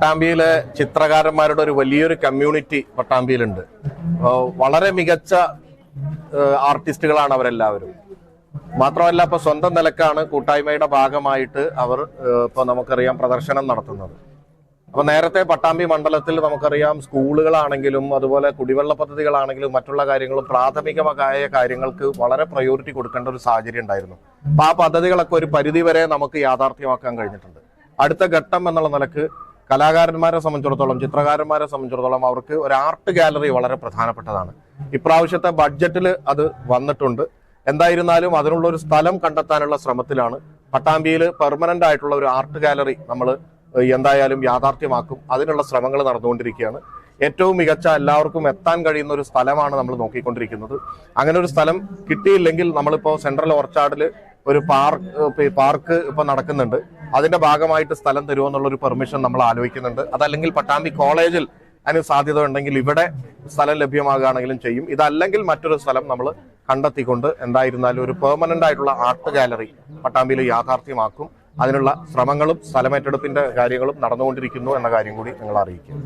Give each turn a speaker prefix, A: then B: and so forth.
A: പട്ടാമ്പിയിലെ ചിത്രകാരന്മാരുടെ ഒരു വലിയൊരു കമ്മ്യൂണിറ്റി പട്ടാമ്പിയിലുണ്ട്. വളരെ മികച്ച ആർട്ടിസ്റ്റുകളാണ് അവരെല്ലാവരും. മാത്രമല്ല ഇപ്പൊ സ്വന്തം നിലക്കാണ് കൂട്ടായ്മയുടെ ഭാഗമായിട്ട് അവർ ഇപ്പൊ നമുക്കറിയാം പ്രദർശനം നടത്തുന്നത്. അപ്പൊ നേരത്തെ പട്ടാമ്പി മണ്ഡലത്തിൽ നമുക്കറിയാം സ്കൂളുകളാണെങ്കിലും അതുപോലെ കുടിവെള്ള പദ്ധതികളാണെങ്കിലും മറ്റുള്ള കാര്യങ്ങളും പ്രാഥമികമായ കാര്യങ്ങൾക്ക് വളരെ പ്രയോറിറ്റി കൊടുക്കേണ്ട ഒരു സാഹചര്യം ഉണ്ടായിരുന്നു. അപ്പൊ ആ പദ്ധതികളൊക്കെ ഒരു പരിധിവരെ നമുക്ക് യാഥാർത്ഥ്യമാക്കാൻ കഴിഞ്ഞിട്ടുണ്ട്. അടുത്ത ഘട്ടം എന്നുള്ള നിലയ്ക്ക് കലാകാരന്മാരെ സംബന്ധിച്ചിടത്തോളം ചിത്രകാരന്മാരെ സംബന്ധിച്ചിടത്തോളം അവർക്ക് ഒരു ആർട്ട് ഗാലറി വളരെ പ്രധാനപ്പെട്ടതാണ്. ഇപ്രാവശ്യത്തെ ബഡ്ജറ്റിൽ അത് വന്നിട്ടുണ്ട്. എന്തായിരുന്നാലും അതിനുള്ള ഒരു സ്ഥലം കണ്ടെത്താനുള്ള ശ്രമത്തിലാണ്. പട്ടാമ്പിയിൽ പെർമനന്റ് ആയിട്ടുള്ള ഒരു ആർട്ട് ഗാലറി നമ്മൾ എന്തായാലും യാഥാർത്ഥ്യമാക്കും. അതിനുള്ള ശ്രമങ്ങൾ നടന്നുകൊണ്ടിരിക്കുകയാണ്. ഏറ്റവും മികച്ച എല്ലാവർക്കും എത്താൻ കഴിയുന്ന ഒരു സ്ഥലമാണ് നമ്മൾ നോക്കിക്കൊണ്ടിരിക്കുന്നത്. അങ്ങനെ ഒരു സ്ഥലം കിട്ടിയില്ലെങ്കിൽ നമ്മളിപ്പോൾ സെൻട്രൽ ഓർച്ചാർഡിൽ ഒരു പാർക്ക് പാർക്ക് ഇപ്പൊ നടക്കുന്നുണ്ട്. അതിന്റെ ഭാഗമായിട്ട് സ്ഥലം തരുമോ ഒരു പെർമിഷൻ നമ്മൾ ആലോചിക്കുന്നുണ്ട്. അതല്ലെങ്കിൽ പട്ടാമ്പി കോളേജിൽ അതിന് സാധ്യത ഉണ്ടെങ്കിൽ ഇവിടെ സ്ഥലം ലഭ്യമാകുകയാണെങ്കിലും ചെയ്യും. ഇതല്ലെങ്കിൽ മറ്റൊരു സ്ഥലം നമ്മൾ കണ്ടെത്തിക്കൊണ്ട് എന്തായിരുന്നാലും ഒരു പെർമനന്റ് ആയിട്ടുള്ള ആർട്ട് ഗാലറി പട്ടാമ്പിയിൽ യാഥാർത്ഥ്യമാക്കും. അതിനുള്ള ശ്രമങ്ങളും സ്ഥലമേറ്റെടുപ്പിന്റെ കാര്യങ്ങളും നടന്നുകൊണ്ടിരിക്കുന്നു എന്ന കാര്യം കൂടി നിങ്ങൾ അറിയിക്കും